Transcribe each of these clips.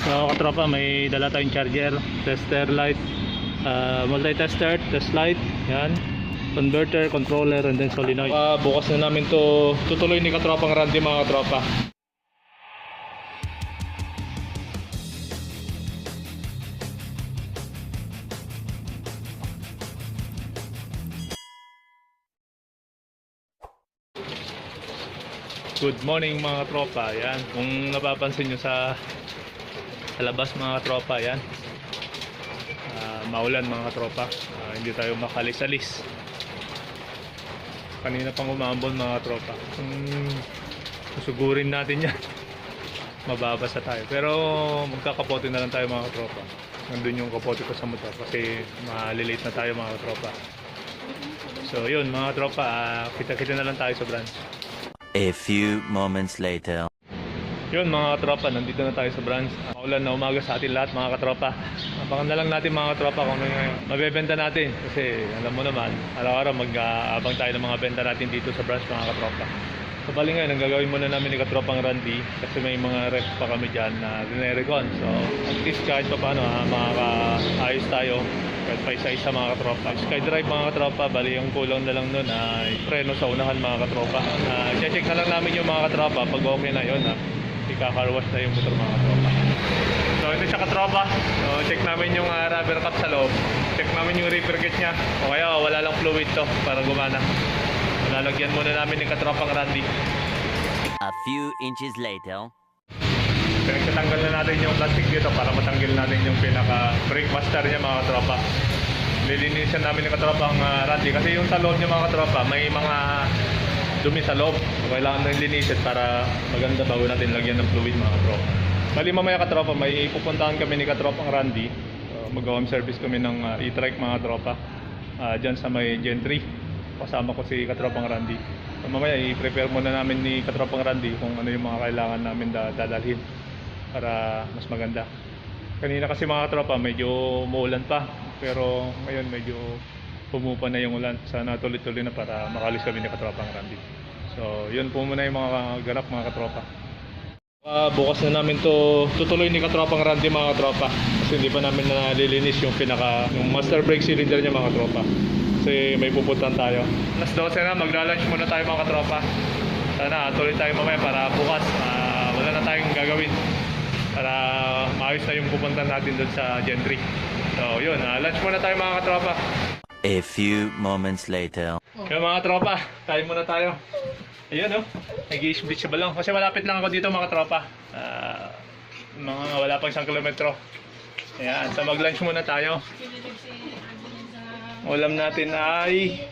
So katropa may dala tayong charger, tester light, uh, multi-tester, test light, yan. Converter, controller, and then solenoid. Uh, bukas na namin to tutuloy ni katropang Randy mga katropa. Good morning mga tropa. Yan. Kung napapansin nyo sa, sa labas mga tropa, yan. Ah, maulan mga tropa. Ah, hindi tayo makalis-alis. Kanina pang umambon mga tropa. Kung susugurin natin yan, mababasa tayo. Pero magkakapote na lang tayo mga tropa. Nandun yung kapote ko sa motor kasi malilate na tayo mga tropa. So yun mga tropa, ah, kita-kita na lang tayo sa branch. A few moments later. Yun mga katropa, nandito na tayo sa branch. Maulan na umaga sa atin lahat mga katropa. Abangan na lang natin mga katropa kung ano yung mabebenta natin. Kasi alam mo naman, araw-araw mag-aabang tayo ng mga benta natin dito sa branch mga katropa. So bali ngayon, ang gagawin muna namin ni katropang Randy kasi may mga ref pa kami dyan na rinerecon. So at least kahit pa paano, ha, makakaayos tayo kahit pa isa-isa mga katropa. Skydrive mga katropa, bali yung kulang na lang nun ay preno sa unahan mga katropa. Uh, check na lang namin yung mga katropa pag okay na yun ha. Ikakarwash na yung motor mga katropa. So ito siya katropa. So check namin yung ah, rubber cap sa loob. Check namin yung reefer gauge niya. O kaya wala lang fluid to para gumana. Lalagyan muna namin ng katropang Randy. A few inches later. Pinagtatanggal na natin yung plastic dito para matanggal natin yung pinaka brake master niya mga katropa. Lilinisan namin yung katropang uh, Randy kasi yung sa loob niya mga katropa may mga dumi sa loob. So, kailangan na linisin para maganda bago natin lagyan ng fluid mga katropa. Bali mamaya katropa may pupuntahan kami ni katropang Randy. So, mag-home service kami ng uh, e-trike mga katropa. Uh, dyan sa may Gentry. Kasama ko si katropang Randy. So, mamaya i-prepare muna namin ni katropang Randy kung ano yung mga kailangan namin da- dadalhin para mas maganda. Kanina kasi mga tropa medyo muulan pa pero ngayon medyo pumupa na yung ulan. Sana tuloy-tuloy na para makalis kami ni katropang Randy. So yun po muna yung mga ganap mga katropa. Ah, bukas na namin to tutuloy ni katropang Randy mga katropa kasi hindi pa namin nalilinis yung pinaka yung master brake cylinder niya mga katropa kasi may pupuntan tayo alas 12 na magla-lunch muna tayo mga katropa sana tuloy tayo mamaya para bukas ah, wala na tayong gagawin para maayos na yung pupuntan natin doon sa Gentry so yun ah, lunch muna tayo mga katropa A few moments later. kaya mga tropa, kain muna tayo. Ayun oh, nag-i-split siya balong. Kasi malapit lang ako dito mga tropa. Ah, mga wala pang isang kilometro. Ayan, so mag-lunch muna tayo. Ulam natin ay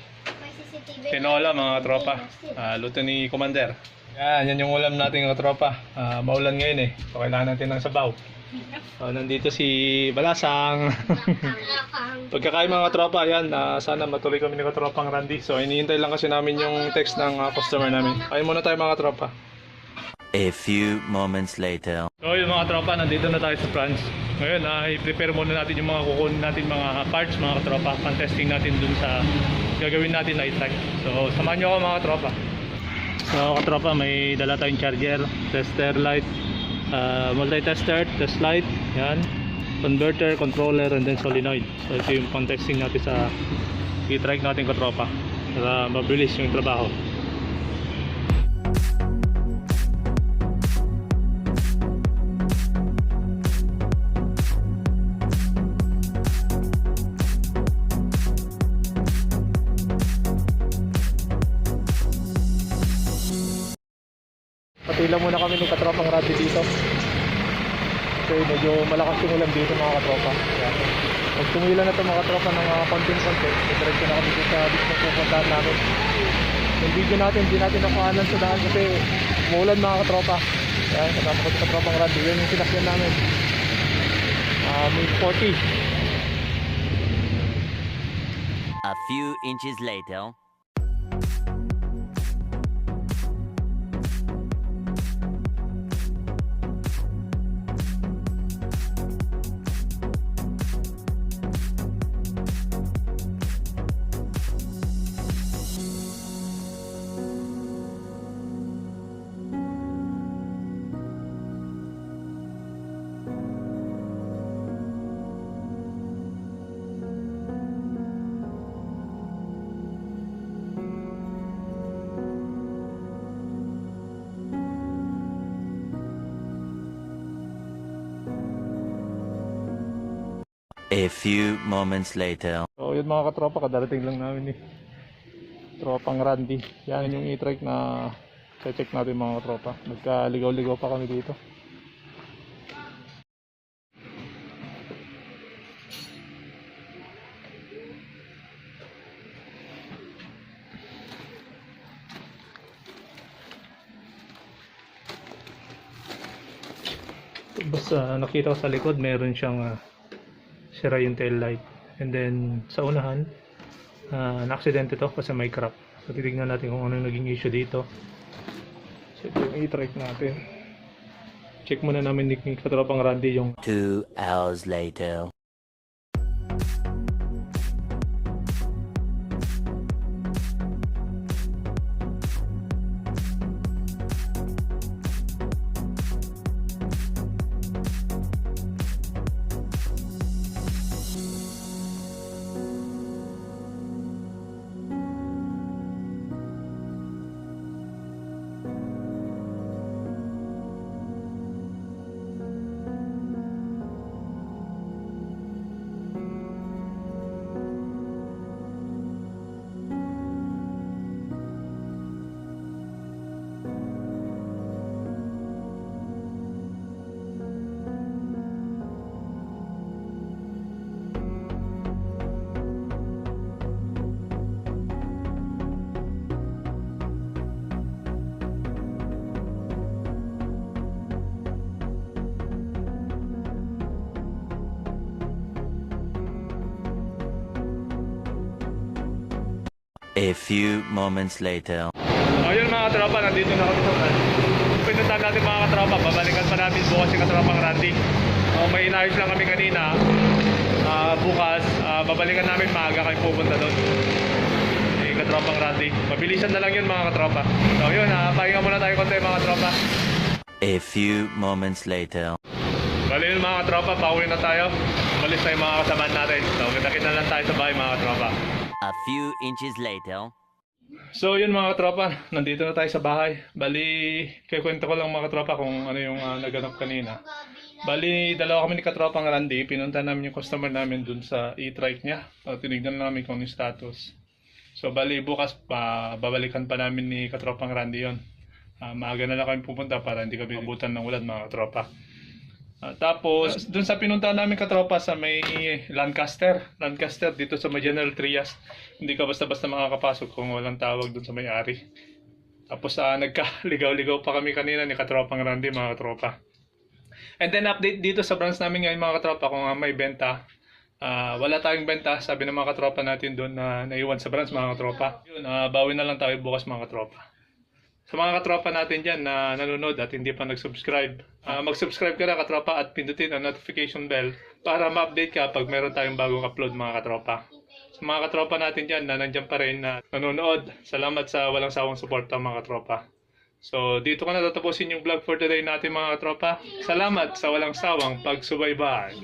tinola mga tropa. Ah, luto ni Commander. Yan, yan yung ulam natin mga tropa. Ah, maulan ngayon eh. So kailangan natin ng sabaw. So, nandito si Balasang. Pagkakain mga tropa, yan, ah, sana matuloy kami ni katropang Randy. So, iniintay lang kasi namin yung text ng ah, customer namin. Kain muna tayo mga tropa. A few moments later. So, yun mga tropa, nandito na tayo sa France. Ngayon, ay prepare muna natin yung mga kukunin natin mga parts mga tropa. Pan-testing natin dun sa gagawin natin na i-track. So, samahan nyo ako mga tropa. So, katropa, may dala tayong charger, tester light, uh, multi-tester, test light, yan. Converter, controller, and then solenoid. So, ito yung pang-testing natin sa i-track natin katropa. Para mabilis yung trabaho. Patila muna kami ng katropang radyo dito. Kasi medyo malakas yung ulan dito mga katropa. Kaya, pag tumila na ito mga katropa ng mga konting-konti, diretso na kami dito sa na pupuntahan namin. Yung video natin, hindi natin nakuhanan sa daan kasi umulan mga katropa. Kaya kasama ko sa katropang radyo. Yan yung sinakyan namin. Ah, may 40. A few inches later. A few moments later. So yun mga katropa, kadarating lang namin ni Tropang Randy. Yan yung e-trike na check natin mga katropa. Nagkaligaw-ligaw pa kami dito. Basta nakita ko sa likod, meron siyang ah, sira yung tail light. And then sa unahan, uh, na-aksidente to kasi may crack. So titignan natin kung ano yung naging issue dito. So ito yung e-trike natin. Check muna namin ni ni katropang Randy yung Two hours later. A few moments later. Ayun mga katropa, nandito na kami sa brand. Pinuntahan natin mga katropa, babalikan pa namin bukas yung katropang Randy. Uh, may inayos lang kami kanina. Ah, bukas, ah, babalikan namin maaga kayo pupunta doon. Eh, katropang Randy. Mabilisan na lang yun mga katropa. So yun, uh, pahinga muna tayo konti mga katropa. A few moments later. Bali yun mga katropa, pauwi na tayo. Malis na yung mga kasamaan natin. So kita-kita lang tayo sa bahay mga katropa. A few inches later. So yun mga katropa, nandito na tayo sa bahay. Bali, kikwento ko lang mga katropa kung ano yung uh, naganap kanina. Bali, dalawa kami ni katropang Randy. Pinunta namin yung customer namin dun sa e-trike niya. So, tinignan namin kung ano yung status. So bali, bukas pa, babalikan pa namin ni katropang Randy yon. Ah, maaga na lang kami pupunta para hindi kami abutan ng ulan mga katropa. Ah, tapos, dun sa pinunta namin katropa sa may Lancaster. Lancaster, dito sa may General Trias. Hindi ka basta-basta makakapasok kung walang tawag dun sa may-ari. Tapos, ah, nagkaligaw-ligaw pa kami kanina ni katropang Randy, mga katropa. And then, update dito sa branch namin ngayon, mga katropa, kung ah, may benta. Ah, wala tayong benta, sabi ng mga katropa natin doon na naiwan sa branch, mga katropa. Yun, ah, bawi na lang tayo bukas, mga katropa. Sa mga katropa natin dyan na nanonood at hindi pa nag-subscribe, ah, mag-subscribe ka na katropa at pindutin ang notification bell para ma-update ka pag meron tayong bagong upload mga katropa. Sa mga katropa natin dyan na nandyan pa rin na nanonood, salamat sa walang sawang suporta mga katropa. So dito ko na tatapusin yung vlog for today natin mga katropa. Salamat sa walang sawang pagsubaybay.